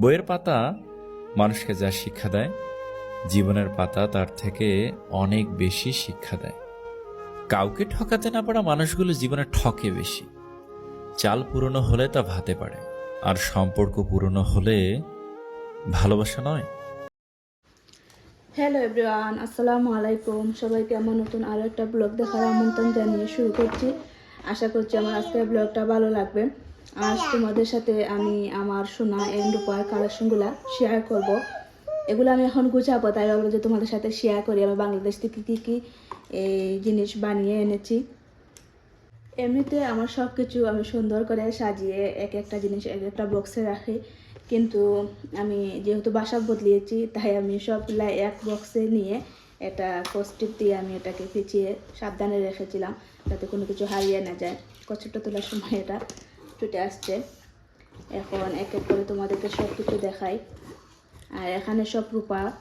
বইয়ের পাতা মানুষকে যা শিক্ষা দেয়, জীবনের পাতা তার থেকে অনেক বেশি শিক্ষা দেয়। কাউকে ঠকাতে না পারা মানুষগুলো জীবনে ঠকে বেশি। চাল পুরনো হলে তা ভাতে পারে, আর সম্পর্ক পুরনো হলে ভালোবাসা নয়। হ্যালো এভরিওয়ান, আসসালামু আলাইকুম। সবাইকে আমার নতুন আরও একটা ব্লগ দেখার আমন্ত্রণ জানিয়ে শুরু করছি। আশা করছি আমার আজকের ব্লগটা ভালো লাগবে। আজ তোমাদের সাথে আমি আমার সোনা এন্ড রূপার কালেকশনগুলো শেয়ার করব। এগুলো আমি এখন গুছাবো, তাই ভাবলো যে তোমাদের সাথে শেয়ার করি। আমি বাংলাদেশ থেকে কী কী, এই জিনিস বানিয়ে এনেছি। এমনিতে আমার সব কিছু আমি সুন্দর করে সাজিয়ে এক একটা জিনিস এক একটা বক্সে রাখি। কিন্তু আমি যেহেতু বাসা বদলিয়েছি, তাই আমি সবগুলা এক বক্সে নিয়ে এটা কস্টিপ দিয়ে আমি এটাকে পিছিয়ে সাবধানে রেখেছিলাম, যাতে কোনো কিছু হারিয়ে না যায়। কচ্ছপটা তোলার সময় এটা। ছুটে আসছে। এখন এক এক করে তোমাদেরকে সব কিছু দেখাই। আর এখানে সব রূপা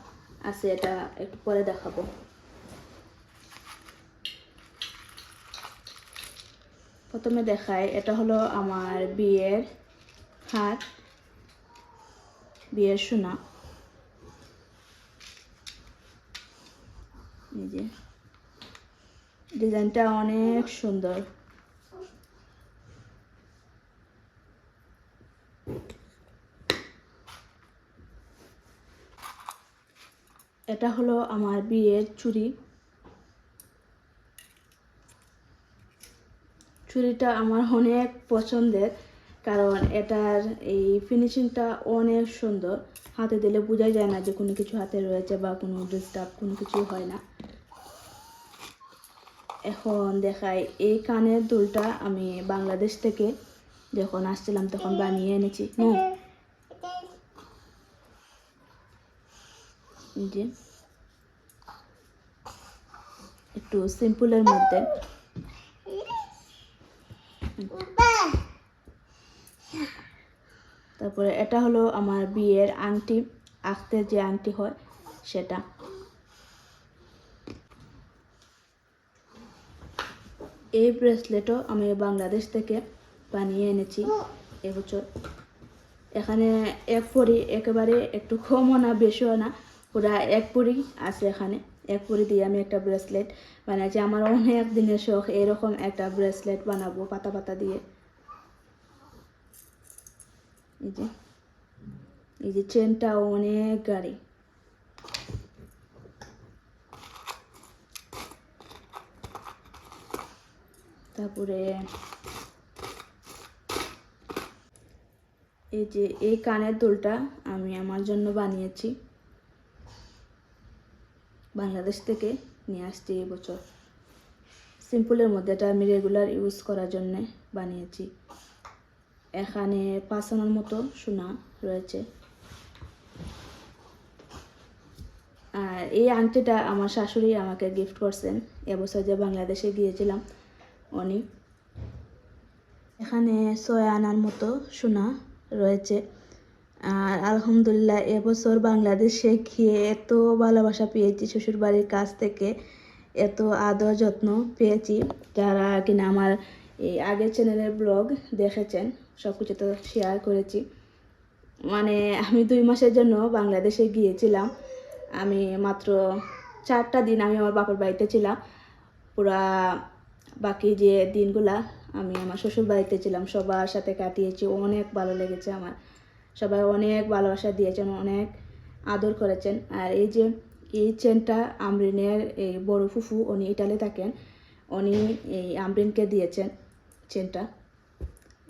আছে, এটা একটু পরে দেখাবো। প্রথমে দেখাই, এটা হলো আমার বিয়ের হার, বিয়ের সোনা। এই যে। ডিজাইনটা অনেক সুন্দর। এটা হলো আমার বিয়ের চুড়ি। চুড়িটা আমার অনেক পছন্দের, কারণ এটার এই ফিনিশিংটা অনেক সুন্দর। হাতে দিলে বোঝাই যায় না যে কোনো কিছু হাতে রয়েছে বা কোনো ডিস্টার্ব কোনো কিছু হয় না। এখন দেখাই এই কানের দুলটা আমি বাংলাদেশ থেকে যখন আসছিলাম তখন বানিয়ে এনেছি। হুম যে, একটু সিম্পলের মধ্যে। তারপরে এটা হলো আমার বিয়ের আংটি, আঁকতে যে আংটি হয় সেটা। এই ব্রেসলেটও আমি বাংলাদেশ থেকে বানিয়ে এনেছি এবছর। এখানে এক পরি একেবারে একটু কমও না, বেশিও না। পুরা এক পরি আছে এখানে। এক পরি দিয়ে আমি একটা ব্রেসলেট বানাইছি। আমার অনেক দিনের শখ এরকম একটা ব্রেসলেট বানাবো, পাতা পাতা দিয়ে। এই যে এই যে চেনটা অনেক গাড়ি। তারপরে এই যে এই কানের দুলটা আমি আমার জন্য বানিয়েছি। বাংলাদেশ থেকে নিয়ে আসছি এবছর সিম্পলের মধ্যে এটা আমি রেগুলার ইউজ করার জন্যে বানিয়েছি। এখানে পাঁচ আনার মতো সোনা রয়েছে। আর এই আংটিটা আমার শাশুড়ি আমাকে গিফট করছেন। এবছর যে বাংলাদেশে গিয়েছিলাম উনি এখানে ছয় আনার মতো সোনা রয়েছে। আর আলহামদুলিল্লাহ, এবছর বাংলাদেশে গিয়ে এত ভালোবাসা পেয়েছি শ্বশুর বাড়ির কাছ থেকে এত আদর যত্ন পেয়েছি। যারা কিনা আমার এই আগের চ্যানেলের ব্লগ দেখেছেন সব কিছু তো শেয়ার করেছি। মানে আমি দুই মাসের জন্য বাংলাদেশে গিয়েছিলাম। আমি মাত্র চারটা দিন আমি আমার বাপের বাড়িতে ছিলাম। পুরা বাকি যে দিনগুলা আমি আমার শ্বশুর বাড়িতে ছিলাম, সবার সাথে কাটিয়েছি, অনেক ভালো লেগেছে আমার। সবাই অনেক ভালোবাসা দিয়েছেন, অনেক আদর করেছেন। আর এই যে এই চেনটা আমরিনের এই বড় ফুফু, উনি ইটালি থাকেন, উনি এই আমরিনকে দিয়েছেন চেনটা।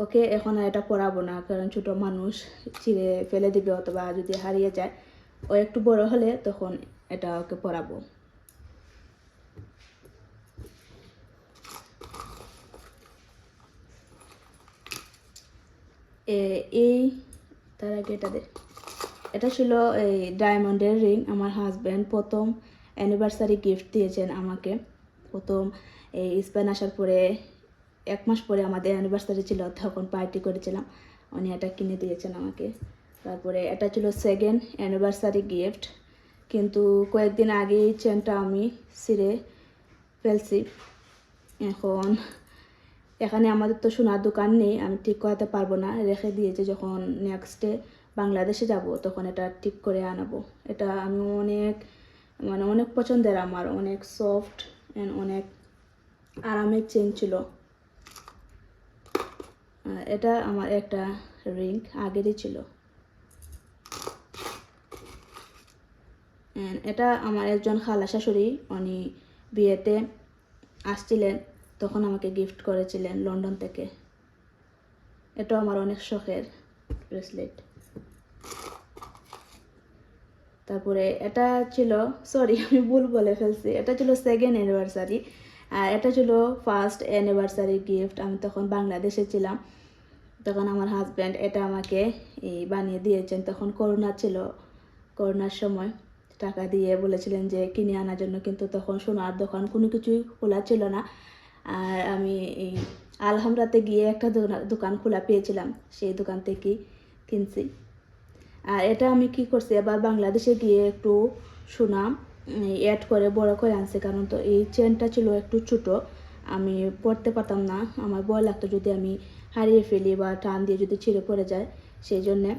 ওকে এখন আর এটা পরাবো না, কারণ ছোট মানুষ ছিঁড়ে ফেলে দিবে অথবা যদি হারিয়ে যায়, ও একটু বড় হলে তখন এটা ওকে পরাবো। এই তার আগে এটা এটা ছিল এই ডায়মন্ডের রিং। আমার হাজব্যান্ড প্রথম অ্যানিভার্সারি গিফট দিয়েছেন আমাকে। প্রথম এই স্পেন আসার পরে, এক মাস পরে আমাদের অ্যানিভার্সারি ছিল, তখন পার্টি করেছিলাম। উনি এটা কিনে দিয়েছেন আমাকে। তারপরে এটা ছিল সেকেন্ড অ্যানিভার্সারি গিফট কিন্তু কয়েকদিন আগেই চেনটা আমি ছিঁড়ে ফেলছি। এখন এখানে আমাদের তো সোনার দোকান নেই, আমি ঠিক করাতে পারব না। রেখে দিয়েছে যখন নেক্সটে বাংলাদেশে যাব, তখন এটা ঠিক করে আনাবো। এটা আমি অনেক মানে অনেক পছন্দের আমার, অনেক সফট অ্যান্ড অনেক আরামের চেন ছিল। এটা আমার একটা রিং আগেরই ছিল। এটা আমার একজন খালা শাশুড়ি, উনি বিয়েতে আসছিলেন। তখন আমাকে গিফট করেছিলেন লন্ডন থেকে। এটাও আমার অনেক শখের ব্রেসলেট। তারপরে এটা ছিল সরি আমি ভুল বলে ফেলছি। এটা ছিল সেকেন্ড অ্যানিভার্সারি আর এটা ছিল ফার্স্ট অ্যানিভার্সারি গিফট আমি তখন বাংলাদেশে ছিলাম। তখন আমার হাজব্যান্ড এটা আমাকে এই বানিয়ে দিয়েছেন। তখন করোনা ছিল করোনার সময়। টাকা দিয়ে বলেছিলেন যে কিনে আনার জন্য, কিন্তু তখন সোনার দোকান কোনো কিছুই খোলা ছিল না। আর আমি এই আলহামরাতে গিয়ে একটা দোকান- খোলা পেয়েছিলাম, সেই দোকান থেকে কিনছি। আর এটা আমি কি করছি, এবার বাংলাদেশে গিয়ে একটু সোনা অ্যাড করে বড় করে আনছি। কারণ তো এই চেনটা ছিল একটু ছোট, আমি পড়তে পারতাম না। আমার ভয় লাগতো যদি আমি হারিয়ে ফেলি বা টান দিয়ে যদি ছিঁড়ে পড়ে যায়, সেই জন্যে।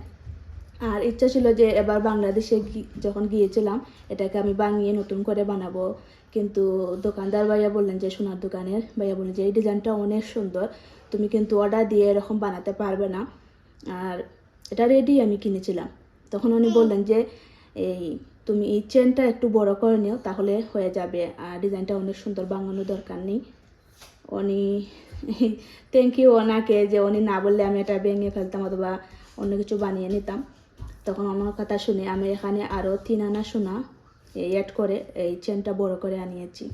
আর ইচ্ছা ছিল যে এবার বাংলাদেশে যখন গিয়েছিলাম, এটাকে আমি বানিয়ে নতুন করে বানাবো। কিন্তু দোকানদার ভাইয়া বললেন যে, সোনার দোকানের। ভাইয়া বললেন যে, এই ডিজাইনটা অনেক সুন্দর। তুমি কিন্তু অর্ডার দিয়ে এরকম বানাতে পারবে না। আর এটা রেডি আমি কিনেছিলাম। তখন উনি বললেন যে, এই তুমি এই চেনটা একটু বড় করে নিও, তাহলে হয়ে যাবে। আর ডিজাইনটা অনেক সুন্দর, বানানোর দরকার নেই। উনি থ্যাংক ইউ ওনাকে যে, উনি না বললে আমি এটা ভেঙে ফেলতাম অথবা অন্য কিছু বানিয়ে নিতাম। তখন আমার কথা শুনে আমি এখানে আরও তিন আনা সোনা অ্যাড করে এই চেনটা বড় করে আনিয়েছি।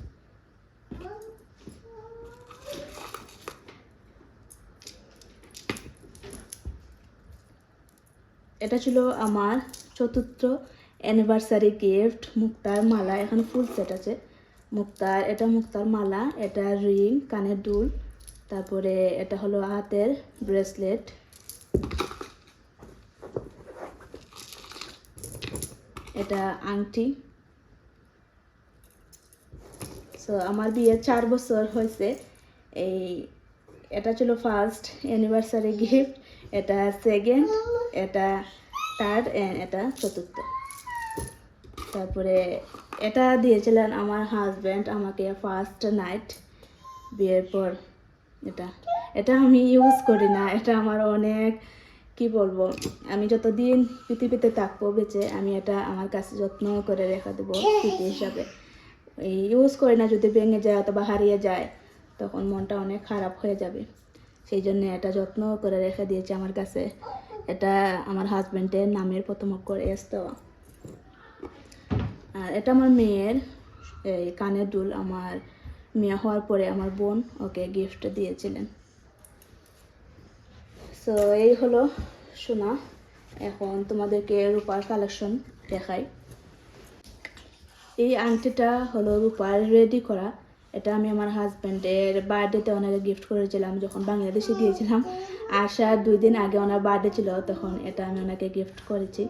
এটা ছিল আমার চতুর্থ অ্যানিভার্সারি গিফট মুক্তার মালা। এখানে ফুল সেট আছে। মুক্তার, এটা মুক্তার মালা, এটা রিং কানের দুল। তারপরে এটা হলো হাতের ব্রেসলেট এটা আংটি। সো আমার বিয়ে চার বছর হয়েছে। এই, এটা ছিল ফার্স্ট অ্যানিভার্সারি গিফট এটা সেকেন্ড এটা থার্ড অ্যান্ড এটা চতুর্থ। তারপরে এটা দিয়েছিলেন আমার হাজব্যান্ড আমাকে ফার্স্ট নাইট বিয়ের পর। এটা এটা আমি ইউজ করি না, এটা আমার অনেক, কি বলব, আমি যতদিন পৃথিবীতে থাকব বেঁচে, আমি এটা আমার কাছে যত্ন করে রেখে দেবো স্মৃতি হিসাবে। ইউজ করে না, যদি ভেঙে যায় অথবা হারিয়ে যায়, তখন মনটা অনেক খারাপ হয়ে যাবে। সেই জন্য এটা যত্ন করে রেখে দিয়েছে আমার কাছে। এটা আমার হাজব্যান্ডের নামের প্রথম অক্ষর এস দেওয়া। আর এটা আমার মেয়ের, এই কানের দুল আমার মেয়ে হওয়ার পরে আমার বোন ওকে গিফট দিয়েছিলেন। সো এই হলো সোনা। এখন তোমাদেরকে রূপার কালেকশন দেখাই। এই আংটিটা হলো রূপার রেডি করা। এটা আমি আমার হাজব্যান্ডের বার্থডেতে ওনাকে গিফট করেছিলাম, যখন বাংলাদেশে গিয়েছিলাম। আসার দুই দিন আগে ওনার বার্থডে ছিল, তখন এটা আমি ওনাকে গিফট করেছি।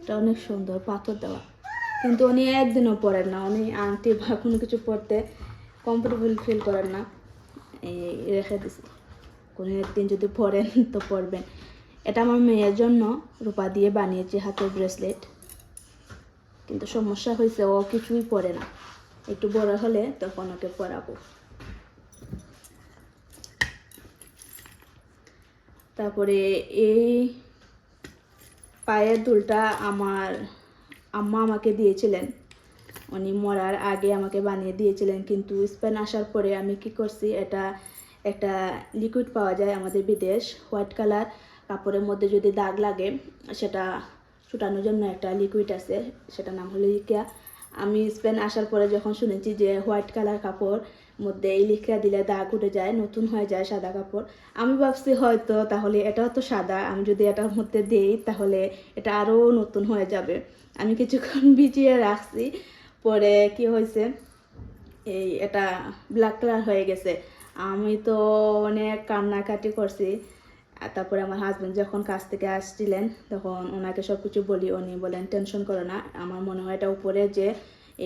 এটা অনেক সুন্দর, পাথর দেওয়া। কিন্তু উনি একদিনও পরেন না। উনি আংটি বা কোনো কিছু পরতে কমফোর্টেবল ফিল করেন না। এই রেখে দিছি। কোনো একদিন যদি পরেন, তো পরবেন। এটা আমার মেয়ের জন্য রূপা দিয়ে বানিয়েছি হাতের ব্রেসলেট কিন্তু সমস্যা হয়েছে, ও কিছুই পরে না। একটু বড় হলে তখন ওকে পরাবো তারপরে এই পায়ের দুলটা আমার আম্মা আমাকে দিয়েছিলেন। উনি মরার আগে আমাকে বানিয়ে দিয়েছিলেন, কিন্তু স্পেন আসার পরে আমি কি করছি, এটা একটা লিকুইড পাওয়া যায় আমাদের বিদেশ হোয়াইট কালার কাপড়ের মধ্যে যদি দাগ লাগে, সেটা ছুটানোর জন্য একটা লিকুইড আছে সেটা নাম হলো ইকিয়া আমি স্পেন আসার পরে যখন শুনেছি যে হোয়াইট কালার কাপড় মধ্যে এই লিখা দিলে দাগ উঠে যায়, নতুন হয়ে যায় সাদা কাপড়, আমি ভাবছি হয়তো তাহলে এটাও তো সাদা, আমি যদি এটার মধ্যে দিই তাহলে এটা আরও নতুন হয়ে যাবে। আমি কিছুক্ষণ ভিজিয়ে রাখছি, পরে কি হয়েছে, এই এটা ব্ল্যাক কালার হয়ে গেছে। আমি তো অনেক কান্নাকাটি করছি তারপরে আমার হাজব্যান্ড যখন কাজ থেকে আসছিলেন, তখন ওনাকে সব কিছু বলি, উনি বলেন টেনশন করো না, আমার মনে হয় এটা উপরে যে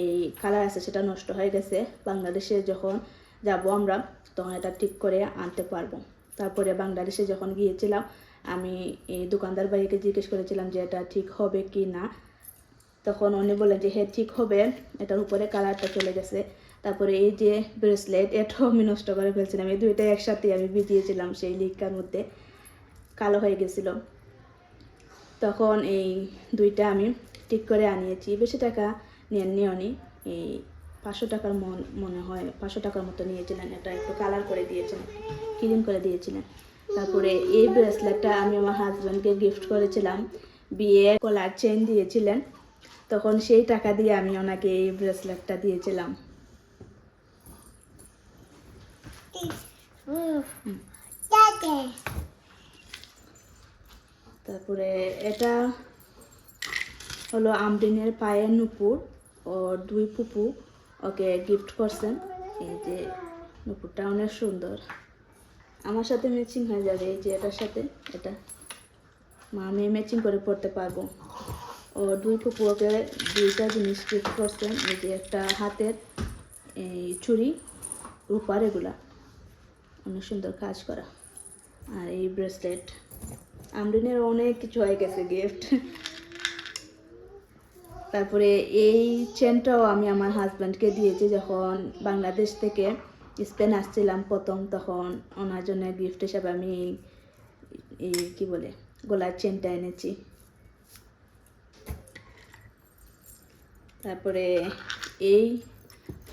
এই কালার আছে সেটা নষ্ট হয়ে গেছে। বাংলাদেশে যখন যাব আমরা, তখন এটা ঠিক করে আনতে পারব। তারপরে বাংলাদেশে যখন গিয়েছিলাম, আমি এই দোকানদার ভাইকে জিজ্ঞেস করেছিলাম যে এটা ঠিক হবে কি না। তখন উনি বলেন যে হ্যাঁ ঠিক হবে, এটার উপরে কালারটা চলে গেছে। তারপরে এই যে ব্রেসলেট এটাও আমি নষ্ট করে ফেলছিলাম। এই দুইটা একসাথে আমি ভিজিয়েছিলাম সেই লিকার মধ্যে। কালো হয়ে গেছিল। তখন এই দুইটা আমি ঠিক করে আনিয়েছি। বেশি টাকা নিয়ে নিওনি এই পাঁচশো টাকার মন মনে হয় পাঁচশো টাকার মতো নিয়েছিলেন। এটা একটু কালার করে দিয়েছিলেন ক্লিন করে দিয়েছিলেন। তারপরে এই ব্রেসলেটটা আমি আমার হাজব্যান্ডকে গিফট করেছিলাম। বিয়ে কলার চেন দিয়েছিলেন। তখন সেই টাকা দিয়ে আমি ওনাকে এই ব্রেসলেটটা দিয়েছিলাম। তারপরে এটা হলো আমরিনের পায়ের নুপুর ও দুই পুপু ওকে গিফট করছেন। এই যে নুপুরটা অনেক সুন্দর। আমার সাথে ম্যাচিং হয়ে যাবে এই যে এটার সাথে। এটা মা, আমি ম্যাচিং করে পড়তে পারব। ও দুই পুপু ওকে দুইটা জিনিস গিফট করছেন। এই যে একটা হাতের এই চুড়ি রূপার এগুলা। অনেক সুন্দর কাজ করা। আর এই ব্রেসলেট আমরিনের অনেক কিছু হয়ে গেছে গিফট তারপরে এই চেনটাও আমি আমার হাজব্যান্ডকে দিয়েছি যখন বাংলাদেশ থেকে স্পেন আসছিলাম প্রথম, তখন ওনার জন্য গিফট হিসাবে আমি এই- কি বলে, গলার চেনটা এনেছি। তারপরে এই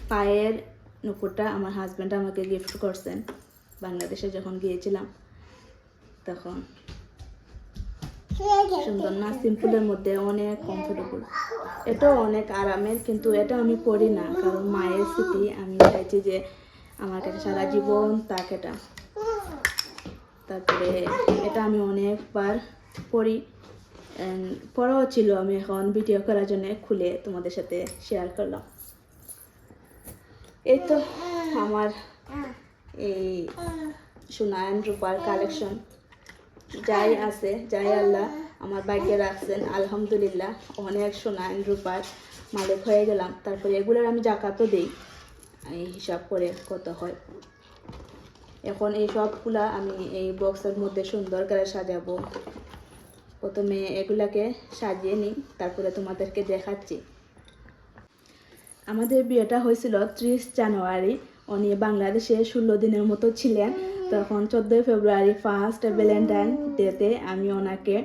পায়ের নুপুরটা আমার হাজব্যান্ড আমাকে গিফট করছেন, বাংলাদেশে যখন গিয়েছিলাম, তখন। সুন্দর, না, সিম্পলের মধ্যে অনেক কমফোর্টেবল এটা অনেক আরামের, কিন্তু এটা আমি পরি না, কারণ মায়ের স্মৃতি, আমি চাইছি যে আমার কাছে সারা জীবন তাক এটা। তারপরে এটা আমি অনেকবার পড়ি। পড়াও ছিল আমি এখন ভিডিও করার জন্য খুলে তোমাদের সাথে শেয়ার করলাম। এই তো আমার এই সোনায়ন রূপার কালেকশন যাই আছে, যাই আল্লাহ, আমার ভাগ্যে রাখছেন, আলহামদুলিল্লাহ। অনেক সোনায়ন রূপার মালিক হয়ে গেলাম। তারপরে এগুলোর আমি জাকাতও দিই। এই হিসাব করে কত হয়। এখন এই সবগুলা আমি এই বক্সের মধ্যে সুন্দর করে সাজাবো। প্রথমে এগুলাকে সাজিয়ে নিই, তারপরে তোমাদেরকে দেখাচ্ছি। আমাদের বিয়েটা হয়েছিল ত্রিশ জানুয়ারি। উনি বাংলাদেশে ষোলো দিনের মতো ছিলেন। তখন চোদ্দোই ফেব্রুয়ারি ফার্স্ট ভ্যালেন্টাইন ডেতে আমি ওনাকে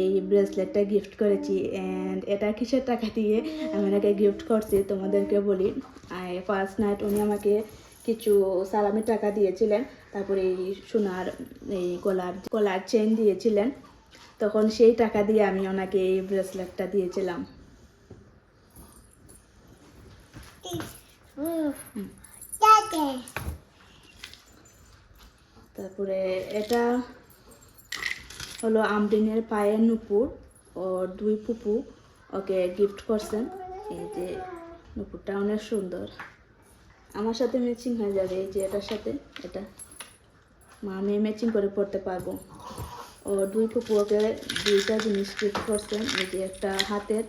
এই ব্রেসলেটটা গিফট করেছি অ্যান্ড এটা কিসের টাকা দিয়ে আমি ওনাকে গিফট করছি তোমাদেরকে বলি। ফার্স্ট নাইট উনি আমাকে কিছু সালামি টাকা দিয়েছিলেন, তারপরে এই সোনার, এই গলার গলার চেন দিয়েছিলেন। তখন সেই টাকা দিয়ে আমি ওনাকে এই ব্রেসলেটটা দিয়েছিলাম। তারপরে এটা হলো আমরিনের পায়ের নুপুর ও দুই পুপু ওকে গিফট করছেন। এই যে নুপুরটা অনেক সুন্দর। আমার সাথে ম্যাচিং হয়ে যাবে এই যে এটার সাথে, এটা। মা, আমি ম্যাচিং করে পড়তে পারব। ও দুই পুপু ওকে দুইটা জিনিস গিফট করছেন, এই যে একটা হাতের,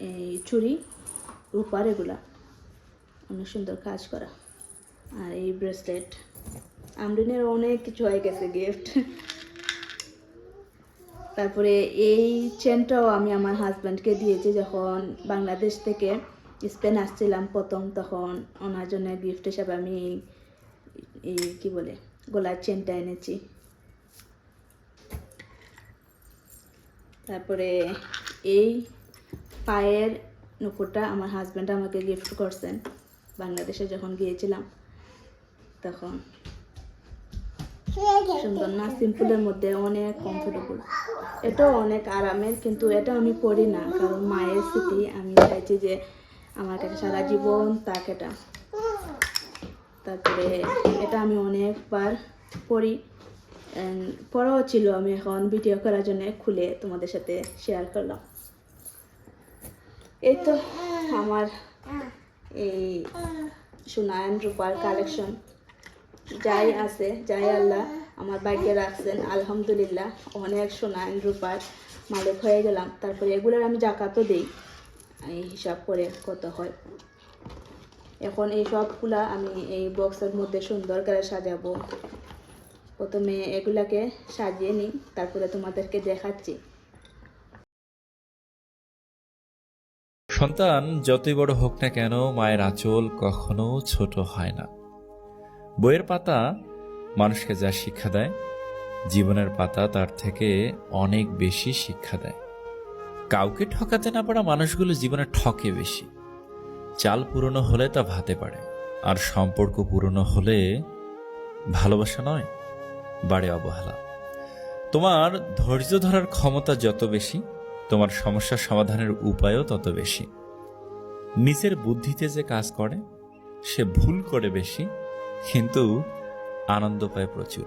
এই চুড়ি রূপার এগুলা। অনেক সুন্দর কাজ করা। আর এই ব্রেসলেট আমরিনের অনেক কিছু হয়ে গেছে গিফট তারপরে এই চেনটাও আমি আমার হাজব্যান্ডকে দিয়েছি যখন বাংলাদেশ থেকে স্পেন আসছিলাম প্রথম, তখন ওনার জন্য গিফট হিসাবে আমি এই- কী বলে, গলার চেনটা এনেছি। তারপরে এই পায়ের নুপুরটা আমার হাজব্যান্ড আমাকে গিফট করছেন, বাংলাদেশে যখন গিয়েছিলাম, তখন। সুন্দর না? সিম্পলের মধ্যে অনেক কমফোর্টেবল এটাও অনেক আরামের, কিন্তু এটা আমি পরি না, কারণ মায়ের স্মৃতি আমি চাইছি যে আমার কাছে সারা জীবন তাক এটা। তারপরে এটা আমি অনেকবার পড়ি। পড়াও ছিল আমি এখন ভিডিও করার জন্য খুলে তোমাদের সাথে শেয়ার করলাম। এই তো আমার এই সোনায়ন রূপার কালেকশন যাই আছে, যাই আল্লাহ, আমার ভাগ্যে রাখছেন, আলহামদুলিল্লাহ, অনেক সোনায়ন রূপার মালিক হয়ে গেলাম। তারপরে এগুলোর আমি জাকাতও দিই, এই হিসাব করে কত হয়। এখন এই সবগুলা আমি এই বক্সের মধ্যে সুন্দর করে সাজাবো। প্রথমে এগুলাকে সাজিয়ে নিই, তারপরে তোমাদেরকে দেখাচ্ছি। সন্তান, যতই বড় হোক না কেন, মায়ের আঁচল কখনো ছোট হয় না। বইয়ের পাতা মানুষকে যা শিক্ষা দেয়, জীবনের পাতা তার থেকে অনেক বেশি শিক্ষা দেয়। কাউকে ঠকাতে না পারা মানুষগুলো জীবনে ঠকে বেশি। চাল পুরনো হলে তা ভাতে পারে, আর সম্পর্ক পুরনো হলে ভালোবাসা নয়, বাড়ে অবহেলা। তোমার ধৈর্য ধরার ক্ষমতা যত বেশি, তোমার সমস্যা সমাধানের উপায়ও তত বেশি। নিজের বুদ্ধিতে যে কাজ করে, সে ভুল করে বেশি কিন্তু আনন্দ পায় প্রচুর।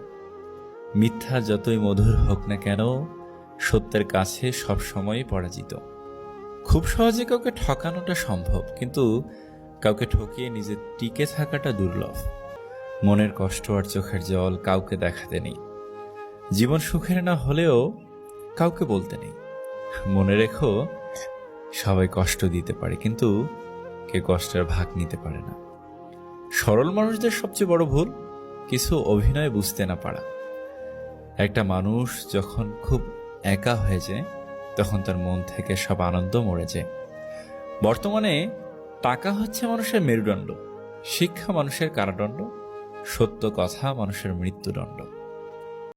মিথ্যা যতই মধুর হোক না কেন, সত্যের কাছে সবসময়ই পরাজিত। খুব সহজে কাউকে ঠকানোটা সম্ভব, কিন্তু কাউকে ঠকিয়ে নিজে টিকে থাকাটা দুর্লভ। মনের কষ্ট আর চোখের জল কাউকে দেখাতে নেই। জীবন সুখের না হলেও কাউকে বলতে নেই। মনে রেখো, সবাই কষ্ট দিতে পারে, কিন্তু কে কষ্টের ভাগ নিতে পারে না। সরল মানুষদের সবচেয়ে বড় ভুল? কিছু অভিনয় বুঝতে না পারা। একটা মানুষ যখন খুব একা হয়ে যায়, তখন তার মন থেকে সব আনন্দ মরে যায়। বর্তমানে টাকা হচ্ছে মানুষের মেরুদণ্ড, শিক্ষা মানুষের কারাদণ্ড, সত্য কথা মানুষের মৃত্যুদণ্ড।